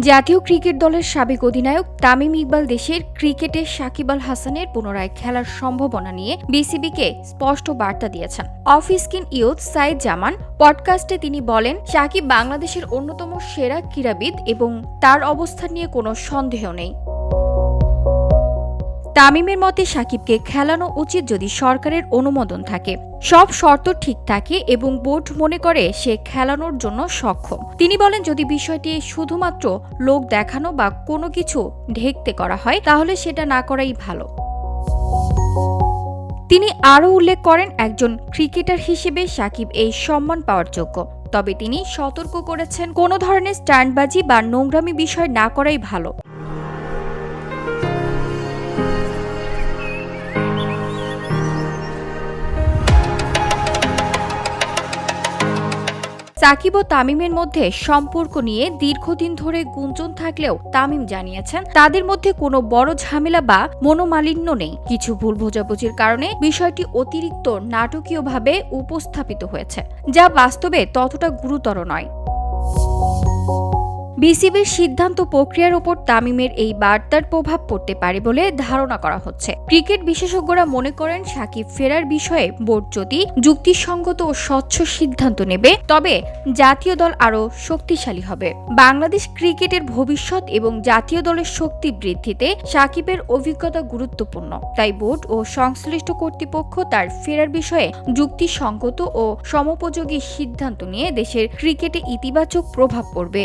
জাতীয় ক্রিকেট দলের সাবেক অধিনায়ক তামিম ইকবাল দেশের ক্রিকেটে সাকিব আল হাসানের পুনরায় খেলার সম্ভাবনা নিয়ে বিসিবিকে স্পষ্ট বার্তা দিয়েছেন। অফ স্কিন ইউথ সাইদ জামান পডকাস্টে তিনি বলেন, সাকিব বাংলাদেশের অন্যতম সেরা ক্রীড়াবিদ এবং তার অবস্থান নিয়ে কোনো সন্দেহ নেই। তামিমের মতে সাকিবকে খেলানো উচিত যদি সরকারের অনুমোদন থাকে। সব শর্ত ঠিক থাকে এবং বোর্ড মনে করে সে খেলানোর জন্য সক্ষম। তিনি বলেন, যদি বিষয়টি শুধুমাত্র লোক দেখানো বা কোনো কিছু ঢেকতে করা হয়, তাহলে সেটা না করাই ভালো। তিনি আরও উল্লেখ করেন, একজন ক্রিকেটার হিসেবে সাকিব এই সম্মান পাওয়ার যোগ্য। তবে তিনি সতর্ক করেছেন, কোনো ধরনের স্ট্যান্ডবাজি বা নোংরামি বিষয় না করাই ভালো। সাকিব ও তামিমের মধ্যে সম্পর্ক নিয়ে দীর্ঘদিন ধরে গুঞ্জন থাকলেও তামিম জানিয়েছেন, তাদের মধ্যে কোনো বড় ঝামেলা বা মনোমালিন্য নেই। কিছু ভুল বোঝাবুঝির কারণে বিষয়টি অতিরিক্ত নাটকীয়ভাবে উপস্থাপিত হয়েছে, যা বাস্তবে ততটা গুরুতর নয়। বিসিবির সিদ্ধান্ত প্রক্রিয়ার ওপর তামিমের এই বার্তার প্রভাব পড়তে পারে বলে ধারণা করা হচ্ছে। ক্রিকেট বিশেষজ্ঞরা মনে করেন সাকিব ফেরার বিষয়ে বোর্ড যদি যুক্তিসঙ্গত ও স্বচ্ছ সিদ্ধান্ত নেবে, তবে জাতীয় দল আরও শক্তিশালী হবে। বাংলাদেশ ক্রিকেটের ভবিষ্যৎ এবং জাতীয় দলের শক্তি বৃদ্ধিতে সাকিবের অভিজ্ঞতা গুরুত্বপূর্ণ। তাই বোর্ড ও সংশ্লিষ্ট কর্তৃপক্ষ তার ফেরার বিষয়ে যুক্তিসঙ্গত ও সমোপযোগী সিদ্ধান্ত নিয়ে দেশের ক্রিকেটে ইতিবাচক প্রভাব পড়বে।